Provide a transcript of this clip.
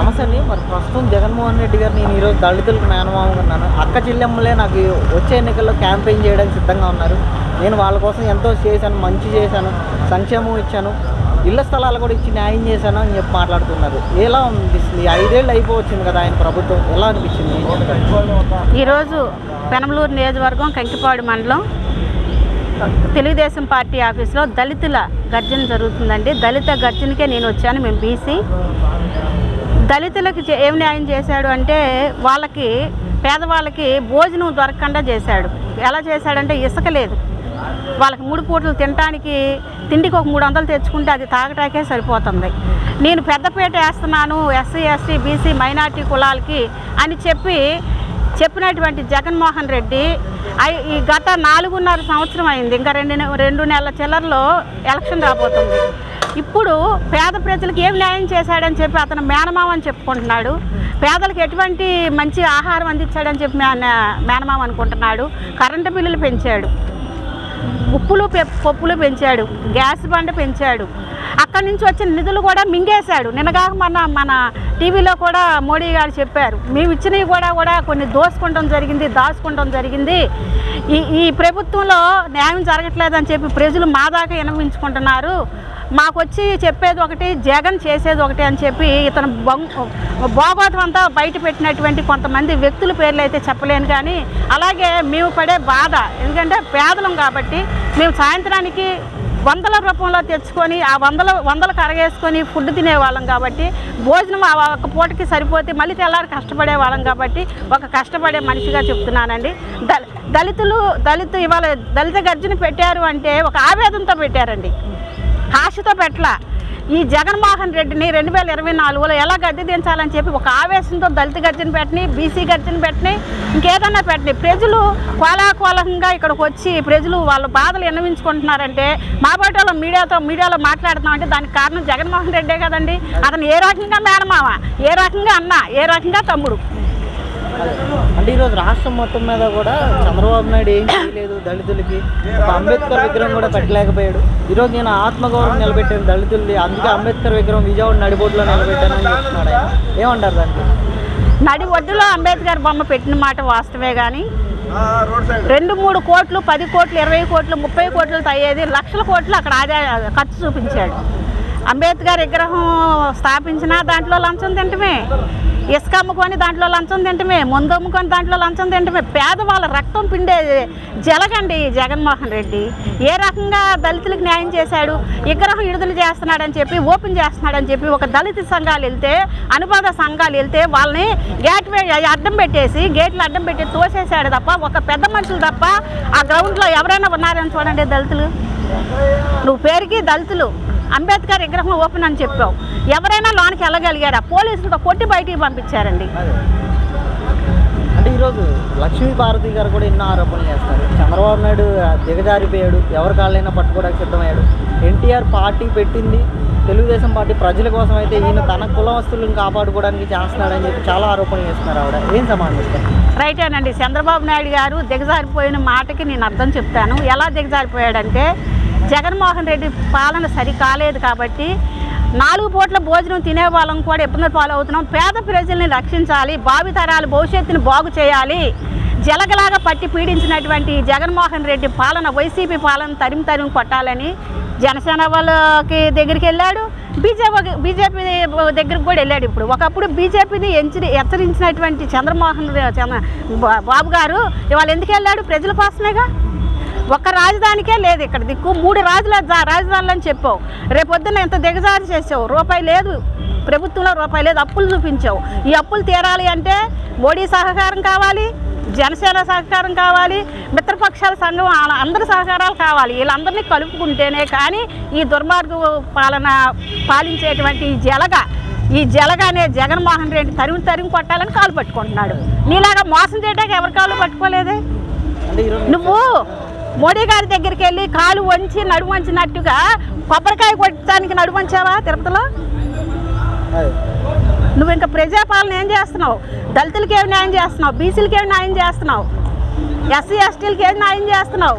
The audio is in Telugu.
నమస్తే అండి మరి ప్రస్తుతం జగన్మోహన్ రెడ్డి గారు నేను ఈరోజు దళితులకు మేనమామగా ఉన్నాను. అక్క చెల్లెమ్మలే నాకు వచ్చే ఎన్నికల్లో క్యాంపెయిన్ చేయడానికి సిద్ధంగా ఉన్నారు. నేను వాళ్ళ కోసం ఎంతో చేశాను మంచి చేశాను సంక్షేమం ఇచ్చాను ఇళ్ళ స్థలాలు కూడా ఇచ్చి న్యాయం చేశాను అని చెప్పి మాట్లాడుతున్నారు. ఎలా అనిపిస్తుంది? ఐదేళ్ళు అయిపోవచ్చింది కదా ఆయన ప్రభుత్వం. ఎలా అనిపించింది ఈరోజు పెనమలూరు నియోజకవర్గం కంకిపాడు మండలం. తెలుగుదేశం పార్టీ ఆఫీస్లో దళితుల గర్జన జరుగుతుందండి. దళిత గర్జనకే నేను వచ్చాను. మేము బీసీ. దళితులకు ఏం న్యాయం చేశాడు అంటే వాళ్ళకి పేదవాళ్ళకి భోజనం దొరకకుండా చేశాడు. ఎలా చేశాడంటే ఇసుక లేదు. వాళ్ళకి మూడు పూటలు తినడానికి తిండికి ఒక మూడు వందలు తెచ్చుకుంటే అది తాగటాకే సరిపోతుంది. నేను పెద్దపేట వేస్తున్నాను ఎస్సీ ఎస్టీ బీసీ మైనార్టీ కులాలకి అని చెప్పి చెప్పినటువంటి జగన్మోహన్ రెడ్డి ఐ- ఈ గత నాలుగున్నర సంవత్సరం అయింది. ఇంకా రెండు రెండు నెలల చిల్లరలో ఎలక్షన్ రాబోతుంది. ఇప్పుడు పేద ప్రజలకు ఏం న్యాయం చేశాడని చెప్పి అతను మేనమామ అని చెప్పుకుంటున్నాడు. పేదలకు ఎటువంటి మంచి ఆహారం అందించాడని చెప్పి మేన మేనమామ అనుకుంటున్నాడు. కరెంటు బిల్లులు పెంచాడు. ఉప్పులు పప్పులు పెంచాడు. గ్యాస్ బండ పెంచాడు. అక్కడి నుంచి వచ్చిన నిధులు కూడా మింగేశాడు. నిన్నగాక మన మన టీవీలో కూడా మోడీ గారు చెప్పారు. మేము ఇచ్చినవి కూడా కూడా కొన్ని దోసుకుంటాం జరిగింది దాచుకుంటాం జరిగింది. ఈ ఈ ప్రభుత్వంలో న్యాయం జరగట్లేదని చెప్పి ప్రజలు మా దాకా వినవించుకుంటున్నారు. మాకు వచ్చి చెప్పేది ఒకటి జగన్ చేసేది ఒకటి అని చెప్పి ఇతను బొంగ్ అంతా బయట పెట్టినటువంటి కొంతమంది వ్యక్తుల పేర్లు అయితే చెప్పలేను కానీ అలాగే మేము పడే బాధ. ఎందుకంటే పేదలం కాబట్టి మేము సాయంత్రానికి వందల రూపంలో తెచ్చుకొని ఆ వందల వందలు కరగేసుకొని ఫుడ్ తినేవాళ్ళం కాబట్టి భోజనం ఆ ఒక్క పూటకి సరిపోతే మళ్ళీ తెల్లారి కష్టపడే వాళ్ళం కాబట్టి ఒక కష్టపడే మనిషిగా చెప్తున్నానండి. దళితులు దళిత ఇవాళ దళిత గర్జన పెట్టారు అంటే ఒక ఆవేదనతో పెట్టారండి. ఆశతో పెట్టలా. ఈ జగన్మోహన్ రెడ్డిని రెండు వేల ఇరవై నాలుగులో ఎలా గద్దె దించాలని చెప్పి ఒక ఆవేశంతో దళిత గర్జన పెట్టని బీసీ గర్జన పెట్టని ఇంకేదన్నా పెట్టని. ప్రజలు కోలాకోలంగా ఇక్కడికి వచ్చి ప్రజలు వాళ్ళ బాధలు విన్నవించుకుంటున్నారంటే మా బాటలో మీడియాతో మీడియాలో మాట్లాడుతున్నామంటే దానికి కారణం జగన్మోహన్ రెడ్డే కదండి. అతను ఏ రకంగా మేనమామ ఏ రకంగా అన్న ఏ రకంగా తమ్ముడు. అంటే ఈరోజు రాష్ట్రం మొత్తం మీద కూడా చంద్రబాబు నాయుడు ఏం చేయలేదు దళితులకి. అంబేద్కర్ విగ్రహం కూడా పెట్టలేకపోయాడు. ఈరోజు నేను ఆత్మగౌరవం నిలబెట్టాను దళితులది అందుకే అంబేద్కర్ విగ్రహం విజయవాడ నడిబొడ్డులో నిలబెట్టానని చెప్తున్నాడు ఏమంటారు దానికి? నడి ఒడ్డులో అంబేద్కర్ బొమ్మ పెట్టిన మాట వాస్తవే కానీ రెండు మూడు కోట్లు పది కోట్లు ఇరవై కోట్లు ముప్పై కోట్లు తయ్యేది లక్షల కోట్లు అక్కడ ఆదాయ ఖర్చు చూపించాడు. అంబేద్కర్ విగ్రహం స్థాపించిన దాంట్లో లంచం తింటమే. ఇసుక అమ్ముకొని దాంట్లో లంచం తింటమే ముందు అమ్ముకొని దాంట్లో లంచం తింటమే. పేదవాళ్ళ రక్తం పిండే జలగండి జగన్మోహన్ రెడ్డి. ఏ రకంగా దళితులకు న్యాయం చేశాడు? విగ్రహం విడుదల చేస్తున్నాడని చెప్పి ఓపెన్ చేస్తున్నాడని చెప్పి ఒక దళిత సంఘాలు వెళ్తే అనుబంధ సంఘాలు వెళ్తే వాళ్ళని గేట్ వే- అడ్డం పెట్టేసి గేట్లు అడ్డం పెట్టి తోసేసాడు తప్ప ఒక పెద్ద మనుషులు తప్ప ఆ గ్రౌండ్లో ఎవరైనా ఉన్నారని చూడండి దళితులు. నువ్వు పేరుకి దళితులు. అంబేద్కర్ విగ్రహం ఓపెన్ అని చెప్పావు. ఎవరైనా లోనికి వెళ్ళగలిగారా? పోలీసులతో కొట్టి బయటికి పంపించారండి. అంటే ఈరోజు లక్ష్మీ భారతి గారు కూడా ఎన్నో ఆరోపణలు చేస్తారు. చంద్రబాబు నాయుడు దిగజారిపోయాడు. ఎవరి కాళ్ళైనా పట్టుకోవడానికి సిద్ధమయ్యాడు. ఎన్టీఆర్ పార్టీ పెట్టింది. తెలుగుదేశం పార్టీ ప్రజల కోసం అయితే ఈయన తన కులవస్తులను కాపాడుకోవడానికి చేస్తున్నాడని చెప్పి చాలా ఆరోపణలు చేస్తున్నారు ఆవిడ. ఏం సమాధానం రైటేనండి. చంద్రబాబు నాయుడు గారు దిగజారిపోయిన మాటకి నేను అర్థం చెప్తాను. ఎలా దిగజారిపోయాడంటే జగన్మోహన్ రెడ్డి పాలన సరి కాలేదు కాబట్టి నాలుగు పూట్ల భోజనం తినే వాళ్ళం కూడా ఇబ్బందులు పాలవుతున్నాం. పేద ప్రజల్ని రక్షించాలి భావితరాలు భవిష్యత్తుని బాగు చేయాలి. జలగలాగా పట్టి పీడించినటువంటి జగన్మోహన్ రెడ్డి పాలన వైసీపీ పాలన తరిమి తరిమి కొట్టాలని జనసేన వాళ్ళకి దగ్గరికి వెళ్ళాడు. బీజేపీ బీజేపీ దగ్గరికి కూడా వెళ్ళాడు ఇప్పుడు. ఒకప్పుడు బీజేపీని ఎంచి హెచ్చరించినటువంటి చంద్రమోహన్ చంద్ర బాబు గారు ఇవాళ ఎందుకు వెళ్ళాడు? ప్రజల కోసమేగా? ఒక్క రాజధానికే లేదు ఇక్కడ. దిక్కు మూడు రాజుల రాజధానులు అని చెప్పావు. రేపొద్దున ఎంత దిగజారి చేసావు? రూపాయి లేదు. ప్రభుత్వంలో రూపాయి లేదు. అప్పులు చూపించావు. ఈ అప్పులు తీరాలి అంటే మోడీ సహకారం కావాలి జనసేన సహకారం కావాలి మిత్రపక్షాల సంఘం అందరి సహకారాలు కావాలి. వీళ్ళందరినీ కలుపుకుంటేనే కానీ ఈ దుర్మార్గ పాలన పాలించేటువంటి ఈ జలగ ఈ జలగ అనే జగన్మోహన్ రెడ్డి తరిమి తరిమి కొట్టాలని కాలు పట్టుకుంటున్నాడు. నీలాగా మోసం చేయడానికి ఎవరి కాళ్ళు పట్టుకోలేదే? నువ్వు మోడీ గారి దగ్గరికి వెళ్ళి కాలు వంచి నడుము వంచినట్టుగా కొబ్బరికాయ కొట్టడానికి నడుము వంచావా తిరుపతిలో? నువ్వు ఇంకా ప్రజాపాలన ఏం చేస్తున్నావు? దళితులకి ఏమి న్యాయం చేస్తున్నావు? బీసీలకి ఏమి న్యాయం చేస్తున్నావు? ఎస్సీ ఎస్టీలకి ఏం న్యాయం చేస్తున్నావు?